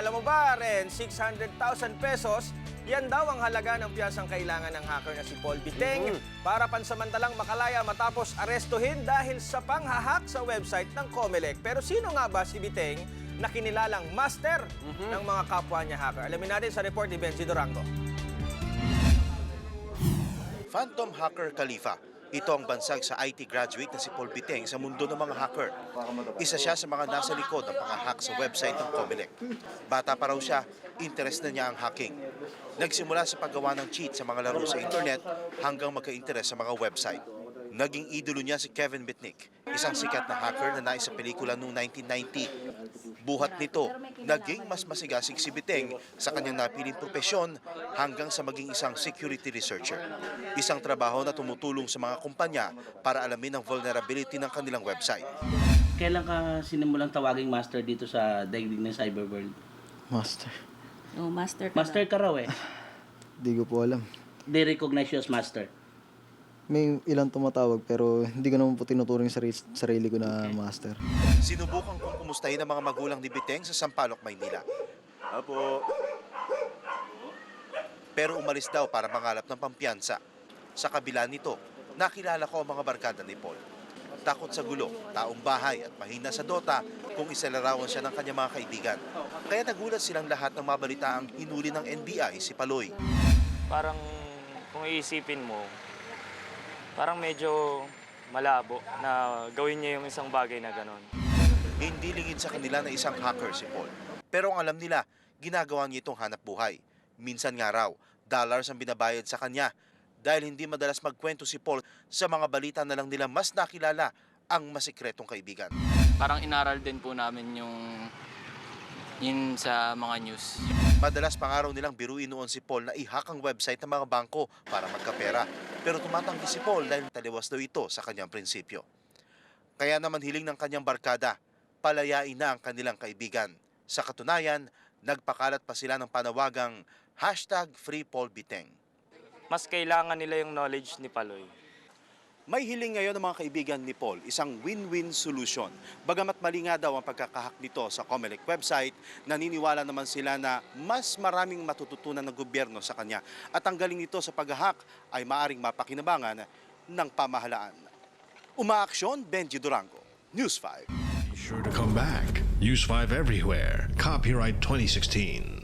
alam mo ba, Ren, 600,000 pesos, yan daw ang halaga ng piyasang kailangan ng hacker na si Paul Biteng para pansamantalang makalaya matapos arestuhin dahil sa panghahak sa website ng Comelec. Pero sino nga ba si Biteng na kinilalang master ng mga kapwa niya hacker? Alamin natin sa report ni Benji Durango. Phantom Hacker Khalifa. Ito ang bansag sa IT graduate na si Paul Biteng sa mundo ng mga hacker. Isa siya sa mga nasa likod ng panghahack sa website ng Comelec. Bata pa raw siya, interest na niya ang hacking. Nagsimula sa paggawa ng cheat sa mga laro sa internet hanggang magka-interest sa mga website. Naging idolo niya si Kevin Mitnick, isang sikat na hacker na nais sa pelikula noong 1990. Buhat nito, naging mas masigasig si Biteng sa kanyang napiling propesyon hanggang sa maging isang security researcher. Isang trabaho na tumutulong sa mga kumpanya para alamin ang vulnerability ng kanilang website. Kailan ka sinimulang tawaging master dito sa daigdig ng cyberworld? Master. Oh, master ka Master ka raw eh. Di ko po alam. They recognize you as master. May ilang tumatawag pero hindi ko naman po tinuturing sa sarili, sarili ko na master. Sinubukan kong kumustahin ang mga magulang ni Biteng sa Sampaloc, Maynila. Apo. Pero umalis daw para mangalap ng pampiyansa. Sa kabila nito, nakilala ko ang mga barkada ni Paul. Takot sa gulo, taong bahay at mahina sa Dota kung isalarawan siya ng kanyang mga kaibigan. Kaya nagulat silang lahat ng mabalita ang hinuli ng NBI si Paloy. parang kung iisipin mo, parang medyo malabo na gawin niya yung isang bagay na ganon. Hindi lingid sa kanila na isang hacker si Paul. Pero ang alam nila, ginagawa niya itong hanap buhay. Minsan nga raw, dollars ang binabayad sa kanya dahil hindi madalas magkwento si Paul sa mga balita na lang nila mas nakilala ang masikretong kaibigan. parang inaral din po namin yung yun sa mga news. Madalas pangaraw nilang biruin noon si Paul na ihak ang website ng mga bangko para magkapera. Pero tumatanggi si Paul dahil taliwas daw ito sa kanyang prinsipyo. Kaya naman hiling ng kanyang barkada, palayain na ang kanilang kaibigan. Sa katunayan, nagpakalat pa sila ng panawagang hashtag FreePaulBiteng. Mas kailangan nila yung knowledge ni Paloy. May hiling ngayon ng mga kaibigan ni Paul, isang win-win solution. Bagamat mali nga daw ang pagkakahak nito sa Comelec website, naniniwala naman sila na mas maraming matututunan ng gobyerno sa kanya. At ang galing nito sa paghahak ay maaring mapakinabangan ng pamahalaan. Umaaksyon, Benji Durango, News 5. Be sure to come back. Use 5 everywhere. Copyright 2016.